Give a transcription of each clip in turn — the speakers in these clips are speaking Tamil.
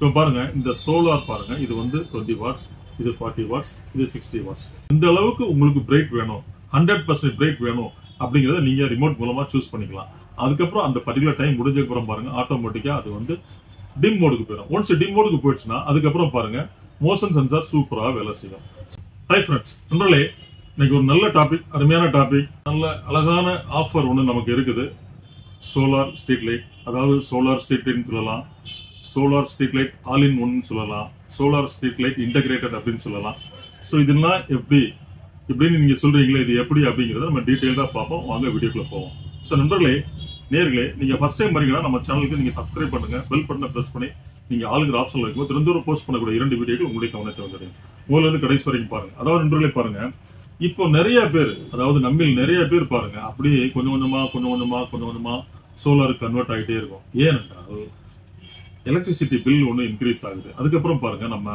இப்போ பாருங்க இந்த சோலார் பாருங்க இது வந்து டுவெண்ட்டி வாட்ஸ் இது ஃபார்ட்டி வாட்ஸ் இது சிக்ஸ்டி வாட்ஸ் இந்த அளவுக்கு உங்களுக்கு பிரேக் வேணும். ஹண்ட்ரட் பர்சன்ட் பிரேக் வேணும் அப்படிங்கிறத நீங்க ரிமோட் மூலமா சூஸ் பண்ணிக்கலாம். அதுக்கப்புறம் அந்த பர்டிகுலர் டைம் முடிஞ்சக்கப்புறம் பாருங்கள் பாருங்க ஆட்டோமேட்டிக்கா அது வந்து டிம் மோடுக்கு போயிடும். ஒன்ஸ் டிம் மோடுக்கு போயிடுச்சுன்னா அதுக்கப்புறம் பாருங்க மோஷன் சென்சார் சூப்பராக வேலை செய்யும். ஹை ஃப்ரெண்ட்ஸ் நண்பர்களே இன்னைக்கு ஒரு நல்ல டாபிக் அருமையான டாபிக் நல்ல அழகான ஆஃபர் ஒன்று நமக்கு இருக்குது. சோலார் ஸ்ட்ரீட் லைட் அதாவது சோலார் ஸ்ட்ரீட் லைட்னு சொல்லலாம். Solar street light all in one சொல்லலாம். சோலார் ஸ்ட்ரீட் லைட் இன்டகிரேட்டட் அப்படின்னு சொல்லலாம். ஸோ இதெல்லாம் எப்படி இப்படின்னு நீங்க சொல்றீங்களே இது எப்படி அப்படிங்கிறத நம்ம டீட்டெயிலாக பார்ப்போம். வாங்க வீடியோக்குள்ள போவோம். ஸோ நண்பர்களே நேர்களே நீங்க ஃபர்ஸ்ட் டைம் வரீங்கன்னா நம்ம சேனலுக்கு நீங்க சப்ஸ்கிரைப் பண்ணுங்க. பெல் பட்டனை ப்ரெஸ் பண்ணி நீங்க ஆளுங்கிற ஆப்ஷன்ல இருக்கும்போது திறந்தூரம் போஸ்ட் பண்ணக்கூடிய இரண்டு வீடியோக்கள் உங்களுடைய கவனத்தை வந்துடுங்க முதல்ல இருந்து கடைசி வரைக்கும் பாருங்க. அதாவது நண்பர்களே பாருங்க. இப்போ நிறைய பேர் அதாவது நம்மில் நிறைய பேர் பாருங்க. அப்படியே கொஞ்சம் கொஞ்சமா கொஞ்சம் கொஞ்சமா கொஞ்சம் கொஞ்சமா சோலாருக்கு கன்வெர்ட் ஆகிட்டே இருக்கும். ஏனென்றால் எலக்ட்ரிசிட்டி பில் ஒன்று இன்க்ரீஸ் ஆகுது. அதுக்கப்புறம் பாருங்க நம்ம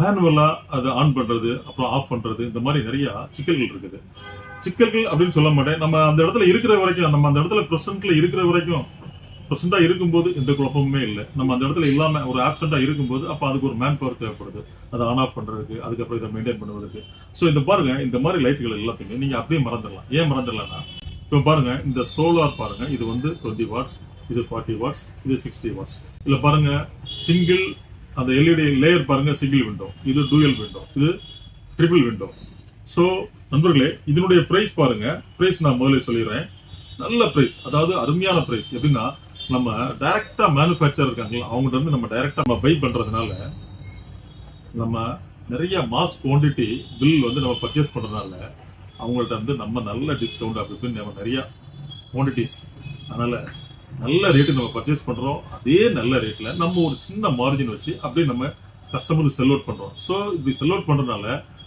மேனுவலா அதை ஆன் பண்றது அப்புறம் ஆஃப் பண்றது இந்த மாதிரி நிறைய சிக்கல்கள் இருக்குது. சிக்கல்கள் அப்படின்னு சொல்ல மாட்டேன். நம்ம அந்த இடத்துல இருக்கிற வரைக்கும் நம்ம அந்த இடத்துல பிரசன்ட்ல இருக்கிற வரைக்கும் பிரசண்டா இருக்கும்போது எந்த குழப்பமுமே இல்லை. நம்ம அந்த இடத்துல இல்லாம ஒரு ஆப்சண்டா இருக்கும்போது அப்போ அதுக்கு ஒரு மேன் பவர் தேவைப்படுது. அதை ஆன் ஆஃப் பண்றதுக்கு அதுக்கப்புறம் இதை மெயின்டைன் பண்ணுவதற்கு. ஸோ இந்த பாருங்க இந்த மாதிரி லைட்டுகள் எல்லாத்தையுமே நீங்க அப்படியே மறந்துடலாம். ஏன் மறந்துடலாம்னா இப்போ பாருங்க இந்த சோலார் பாருங்க இது வந்து டுவெண்ட்டி வாட்ஸ் இது ஃபார்ட்டி வாட்ஸ் இது சிக்ஸ்டி வாட்ஸ் இதுல பாருங்க சிங்கிள் அந்த எல்இடி லேயர் பாருங்க சிங்கிள் விண்டோ இது டூயல் விண்டோ இது ட்ரிபிள் விண்டோ ஸோ நண்பர்களே இதனுடைய பிரைஸ் பாருங்க. பிரைஸ் நான் முதல்ல சொல்லிடுறேன். நல்ல பிரைஸ் அதாவது அருமையான பிரைஸ் எப்படின்னா நம்ம டைரக்டா மேனுஃபேக்சர் இருக்காங்களா அவங்ககிட்ட இருந்து நம்ம டைரக்டா நம்ம பை பண்றதுனால நம்ம நிறைய மாஸ் குவாண்டிட்டி பில் வந்து நம்ம பர்ச்சேஸ் பண்றதுனால அவங்கள்ட்ட வந்து நம்ம நல்ல டிஸ்கவுண்ட் அப்படி இப்படின்னு நம்ம நிறைய குவான்டிட்டிஸ் அதனால நல்ல ரேட்டு நம்ம பர்ச்சேஸ் பண்ணுறோம் அதே நல்ல ரேட்டில் நம்ம ஒரு சின்ன மார்ஜின் வச்சு அப்படியே நம்ம கஸ்டமருக்கு செல் அவுட் பண்ணுறோம் ஸோ இப்படி செல் அவுட் பண்ணுறதுனால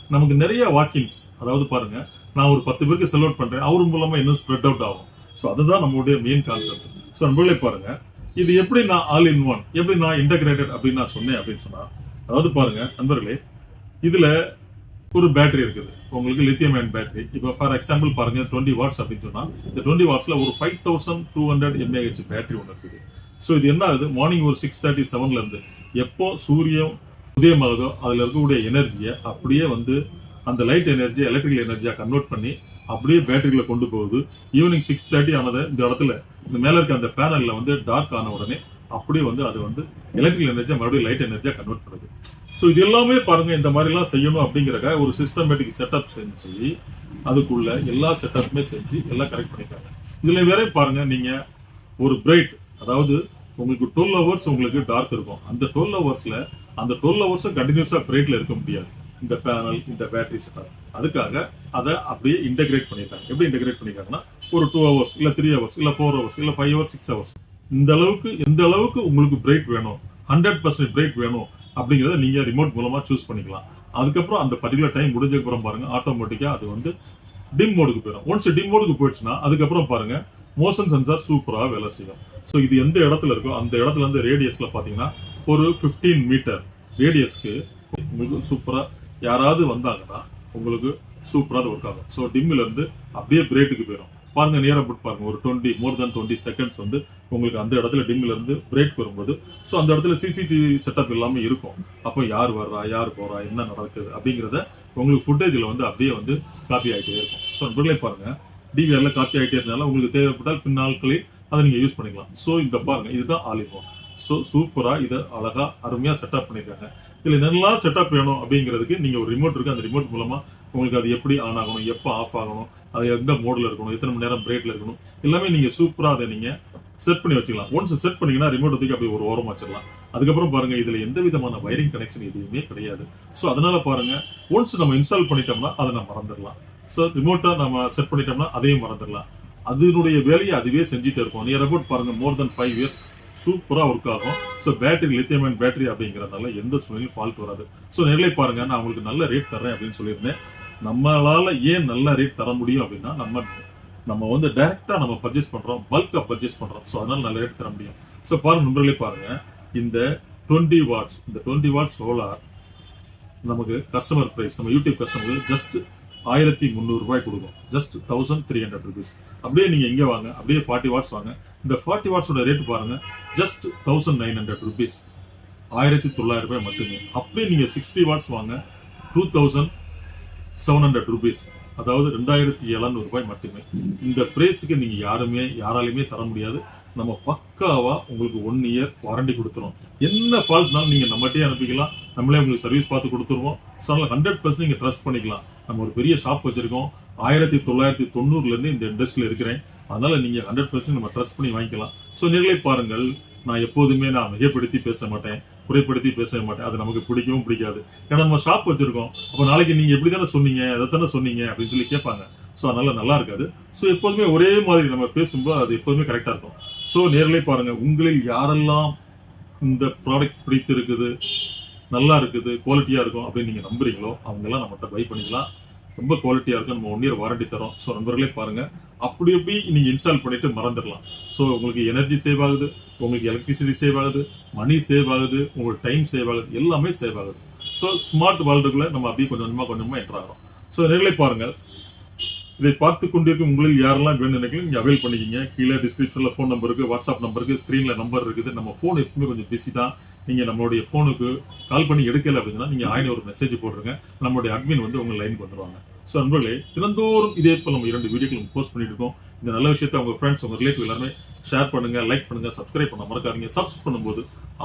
நமக்கு நிறைய வாக்கிங்ஸ் அதாவது பாருங்க நான் ஒரு பத்து பேருக்கு செல் அவுட் பண்ணுறேன் அவர் மூலமாக இன்னும் ஸ்ப்ரெட் அவுட் ஆகும். ஸோ அதுதான் நம்மளுடைய மெயின் கான்செப்ட் ஸோ நம்மளே பாருங்க இது எப்படி நான் ஆல் இன் ஒன் எப்படி நான் இன்டகிரேட்டட் அப்படின்னு நான் சொன்னேன் அப்படின்னு சொன்னால் அதாவது பாருங்க நண்பர்களே இதில் ஒரு பேட்டரி இருக்குது. உங்களுக்கு லித்தியம் அயன் பேட்டரி இப்போ ஃபார் எக்ஸாம்பிள் பாருங்க டுவெண்ட்டி வாட்ஸ் அப்படின்னு சொன்னால் இந்த டுவெண்ட்டி வாட்ஸ்ல ஒரு five thousand two hundred mAh battery ஒன்று இருக்குது. ஸோ இது என்ன ஆகுது? மார்னிங் ஒரு சிக்ஸ் தேர்ட்டி செவன்லேருந்து எப்போ சூரியன் உதயமாகுதோ அதில் இருக்கக்கூடிய எனர்ஜியை அப்படியே வந்து அந்த லைட் எனர்ஜியை எலக்ட்ரிக்கல் எனர்ஜியாக கன்வெர்ட் பண்ணி அப்படியே பேட்டரியில் கொண்டு போகுது. ஈவினிங் சிக்ஸ் தேர்ட்டி ஆனது இந்த இடத்துல இந்த மேலே இருக்க அந்த பேனலில் வந்து டார்க் ஆன உடனே அப்படியே வந்து அது வந்து எலக்ட்ரிக்கல் எனர்ஜியாக மறுபடியும் லைட் எனர்ஜியாக கன்வெர்ட் பண்ணுது. ஸோ இது எல்லாமே பாருங்க இந்த மாதிரிலாம் செய்யணும் அப்படிங்கிறக்க ஒரு சிஸ்டமேட்டிக் செட்டப் செஞ்சு அதுக்குள்ள எல்லா செட்டப்புமே செஞ்சு எல்லாம் கரெக்ட் பண்ணிட்டாங்க. இதுல வேற பாருங்க நீங்க ஒரு பிரைட் அதாவது உங்களுக்கு டுவெல் ஹவர்ஸ் உங்களுக்கு டார்க் இருக்கும். அந்த டுவெல் ஹவர்ஸ்ல அந்த டுவெல் ஹவர்ஸும் கண்டினியூஸா பிரைட்ல இருக்க முடியாது. இந்த பேனல் இந்த பேட்டரி செட்டப் அதுக்காக அதை அப்படியே இன்டகிரேட் பண்ணிருக்காங்க எப்படி இன்டகிரேட் பண்ணிருக்காங்கன்னா ஒரு டூ ஹவர்ஸ் இல்ல த்ரீ ஹவர்ஸ் இல்ல ஃபோர் ஹவர்ஸ் இல்ல ஃபைவ் ஹவர்ஸ் சிக்ஸ் ஹவர்ஸ் இந்த அளவுக்கு எந்த அளவுக்கு உங்களுக்கு பிரேக் வேணும். ஹண்ட்ரட் பர்சன்ட் பிரேக் வேணும். அப்படிங்கிறத நீங்க ரிமோட் மூலமா சூஸ் பண்ணிக்கலாம். அதுக்கப்புறம் அந்த பர்டிகுலர் டைம் முடிஞ்சதுக்கு அப்புறம் பாருங்க ஆட்டோமேட்டிக்கா அது வந்து டிம் மோடுக்கு போயிடும். ஒன்ஸ் டிம் மோடுக்கு போயிடுச்சுன்னா அதுக்கப்புறம் பாருங்க மோஷன் சென்சார் சூப்பரா வேலை செய்யும். ஸோ இது எந்த இடத்துல இருக்கோ அந்த இடத்துல இருந்து ரேடியஸ்ல பாத்தீங்கன்னா ஒரு 15 மீட்டர் ரேடியஸ்க்கு உங்களுக்கு சூப்பரா யாராவது வந்தாங்கன்னா உங்களுக்கு சூப்பரா ஒர்க் ஆகும். ஸோ டிம்ல இருந்து அப்படியே பிரேட்டுக்கு போயிடும். பாருங்க நேரம் போட்டு பாருங்க. ஒரு twenty more than twenty seconds வந்து உங்களுக்கு அந்த இடத்துல டிம்ல இருந்து பிரேக் வரும்போது ஸோ அந்த இடத்துல சிசிடிவி செட்டப் எல்லாமே இருக்கும். அப்போ யார் வர்றா யார் போறா என்ன நடக்குது அப்படிங்கிறத உங்களுக்கு ஃபுட்டேஜில் வந்து அப்படியே வந்து காப்பி ஆகிட்டே இருக்கும். ஸோ நண்பர்களே பாருங்க டிவிஆர்ல காப்பி ஆகிட்டே இருந்தாலும் உங்களுக்கு தேவைப்பட்டால் பின்னாட்களில் அதை நீங்க யூஸ் பண்ணிக்கலாம். ஸோ இந்த பாருங்க இதுதான் ஆல் ஸோ சூப்பரா இதை அழகா அருமையா செட்டப் பண்ணியிருக்காங்க. இதுல நல்லா செட்டப் வேணும் அப்படிங்கிறதுக்கு நீங்க ஒரு ரிமோட் இருக்கு. அந்த ரிமோட் மூலமா உங்களுக்கு அது எப்படி ஆன் ஆகணும் எப்போ ஆஃப் ஆகணும் அது எந்த மோட்ல இருக்கணும் எத்தனை மணி நேரம் பிரேக்கில் இருக்கணும் எல்லாமே நீங்க சூப்பரா அதை நீங்க செட் பண்ணி வச்சுக்கலாம். ஒன்ஸ் செட் பண்ணீங்கன்னா ரிமோட் தூக்கி அப்படியே ஒரு ஓரமா வச்சிடலாம். அதுக்கப்புறம் பாருங்க இதுல எந்த விதமான வயரிங் கனெக்ஷன் எதுவுமே கிடையாது. ஸோ அதனால பாருங்க ஒன்ஸ் நம்ம இன்ஸ்டால் பண்ணிட்டோம்னா அதை நம்ம மறந்துடலாம். ஸோ ரிமோட்டை நம்ம செட் பண்ணிட்டோம்னா அதையும் மறந்துடலாம். அதனுடைய வேலையை அதுவே செஞ்சுட்டு இருக்கும். நியர் அபவுட் பாருங்க மோர் தென் ஃபைவ் இயர்ஸ் சூப்பராக ஒர்க் ஆகும். ஸோ பேட்டரி லித்தியம் பேட்டரி அப்படிங்கறதுனால எந்த சூழ்நிலையும் ஃபால்ட் வராது. ஸோ நேரிலே பாருங்க நான் உங்களுக்கு நல்ல ரேட் தரேன் அப்படின்னு சொல்லியிருந்தேன். நம்மளால ஏன் நல்ல ரேட் தர முடியும் அப்படின்னா நம்ம நம்ம வந்து டைரக்டா நம்ம பர்ச்சேஸ் பண்றோம் பல்கா பர்ச்சேஸ் பண்றோம். ஸோ அதனால நல்ல ரேட் தர முடியும். ஸோ பாருங்க நண்பர்களே பாருங்க. இந்த டுவெண்ட்டி வாட்ஸ் இந்த டுவெண்ட்டி வாட் சோலார் நமக்கு கஸ்டமர் பிரைஸ் நம்ம யூடியூப் கஸ்டமருக்கு ஜஸ்ட் ஆயிரத்தி முந்நூறு ரூபாய் கொடுக்கும். Just thousand three hundred rupees அப்படியே நீங்க இங்க வாங்க அப்படியே ஃபார்ட்டி வாட்ஸ் வாங்க. இந்த ஃபார்ட்டி வாட்ஸோட ரேட் பாருங்க. Just thousand nine hundred rupees ஆயிரத்தி தொள்ளாயிரம் ரூபாய் மட்டுமே. அப்படியே நீங்க சிக்ஸ்டி வாட்ஸ் வாங்க. Two thousand seven hundred rupees அதாவது ரெண்டாயிரத்தி எழுநூறு ரூபாய் மட்டுமே. இந்த பிரைஸுக்கு நீங்கள் யாருமே யாராலையுமே தர முடியாது. நம்ம பக்காவாக உங்களுக்கு ஒன் இயர் வாரண்டி கொடுத்துரும் என்ன ஃபால்ட்னாலும் நீங்கள் நம்மகிட்டே அனுப்பிக்கலாம். நம்மளே உங்களுக்கு சர்வீஸ் பார்த்து கொடுத்துருவோம். ஸோ அதனால் ஹண்ட்ரட் பர்சன்ட் நீங்கள் ட்ரஸ்ட் பண்ணிக்கலாம். நம்ம ஒரு பெரிய ஷாப் வச்சுருக்கோம். ஆயிரத்தி தொள்ளாயிரத்தி தொண்ணூறுலேருந்து இந்த இண்டஸ்ட்ரியில் இருக்கிறேன். அதனால் நீங்கள் ஹண்ட்ரட் பர்சன்ட் நம்ம ட்ரஸ்ட் பண்ணி வாங்கிக்கலாம். ஸோ நீங்களே பாருங்கள். நான் எப்போதுமே நான் மிகப்படுத்தி பேச மாட்டேன். குறைப்படுத்தி பேசவே மாட்டேன். அது நமக்கு பிடிக்கவும் பிடிக்காது. ஏன்னா நம்ம ஷாப் வச்சிருக்கோம். அப்போ நாளைக்கு நீங்கள் எப்படி தானே சொன்னீங்க அதை தானே சொன்னீங்க அப்படின்னு சொல்லி கேட்பாங்க. ஸோ அதனால நல்லா இருக்காது. ஸோ எப்போதுமே ஒரே மாதிரி நம்ம பேசும்போது அது எப்போதுமே கரெக்டாக இருக்கும். ஸோ நேரிலே பாருங்கள் உங்களில் யாரெல்லாம் இந்த ப்ராடக்ட் பிடித்து இருக்குது நல்லா இருக்குது குவாலிட்டியாக இருக்கும் அப்படின்னு நீங்கள் நம்புறீங்களோ அவங்கெல்லாம் நம்மகிட்ட பை பண்ணிக்கலாம். ரொம்ப குவாலிட்டியா இருக்கும் நம்ம ஒன் இயர் வாரண்டி தரோம். ஸோ நண்பர்களே பாருங்க. அப்படி எப்படி நீங்க இன்ஸ்டால் பண்ணிட்டு மறந்துடலாம். ஸோ உங்களுக்கு எனர்ஜி சேவ் ஆகுது. உங்களுக்கு எலக்ட்ரிசிட்டி சேவ் ஆகுது. மணி சேவ் ஆகுது. உங்களுக்கு டைம் சேவ் ஆகுது. எல்லாமே சேவ் ஆகுது. ஸோ ஸ்மார்ட் வேர்ல்டுக்குள்ள நம்ம அப்படியே கொஞ்சம் கொஞ்சமா கொஞ்சமா என்ட்ராகிறோம் ஸோ நேர்களை பாருங்கள் இதை பார்த்து கொண்டிருக்கும் உங்களில் யாரெல்லாம் வேணும் நினைக்கலாம் நீங்க அவைல் பண்ணிக்கிங்க. கீழே டிஸ்கிரிப்ஷன்ல ஃபோன் நம்பருக்கு வாட்ஸ்அப் நம்பருக்கு ஸ்க்ரீனில் ஸ்கிரீன்ல நம்பர் இருக்குது. நம்ம ஃபோன் எப்பவுமே கொஞ்சம் பிஸி தான். நீங்கள் நம்மளுடைய ஃபோனுக்கு கால் பண்ணி எடுக்கல அப்படின்னா நீங்கள் ஆயிரம் ஒரு மெசேஜ் போடுறீங்க நம்மளுடைய அட்மின் வந்து உங்கள் லைனுக்கு வந்துடுவாங்க ஸோ நண்பர்களே தினந்தோறும் இதே போல் நம்ம இரண்டு வீடியோக்கள் போஸ்ட் பண்ணிட்டு இருக்கோம். இந்த நல்ல விஷயத்தை உங்கள் ஃப்ரெண்ட்ஸ் உங்கள் ரிலேட்டிவ் எல்லாருமே ஷேர் பண்ணுங்க லைக் பண்ணுங்க சப்ஸ்கிரைப் பண்ண மறக்காதீங்க. சப்ஸ்கிரைப் பண்ணும்போது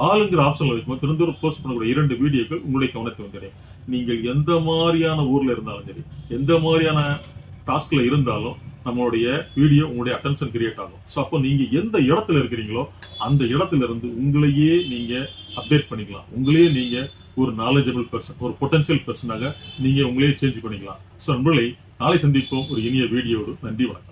ஆளுங்கிற ஆப்ஷன்ல வைக்கும்போது தினந்தோறும் போஸ்ட் பண்ணக்கூடிய இரண்டு வீடியோக்கள் உங்களுடைய கவனத்தை வந்துடும் நீங்கள் எந்த மாதிரியான ஊரில் இருந்தாலும் சரி எந்த மாதிரியான டாஸ்கில் இருந்தாலும் நம்மளுடைய வீடியோ உங்களுடைய அட்டென்ஷன் கிரியேட் ஆகும். ஸோ அப்போ நீங்க எந்த இடத்துல இருக்கிறீங்களோ அந்த இடத்துல இருந்து உங்களையே நீங்க அப்டேட் பண்ணிக்கலாம். உங்களையே நீங்க ஒரு நாலேஜபிள் பர்சன் ஒரு பொட்டன்ஷியல் பர்சனாக நீங்க உங்களையே சேஞ்ச் பண்ணிக்கலாம். ஸோ நண்பர்களை நாளை சந்திப்போம் ஒரு இனிய வீடியோடு நன்றி வணக்கம்.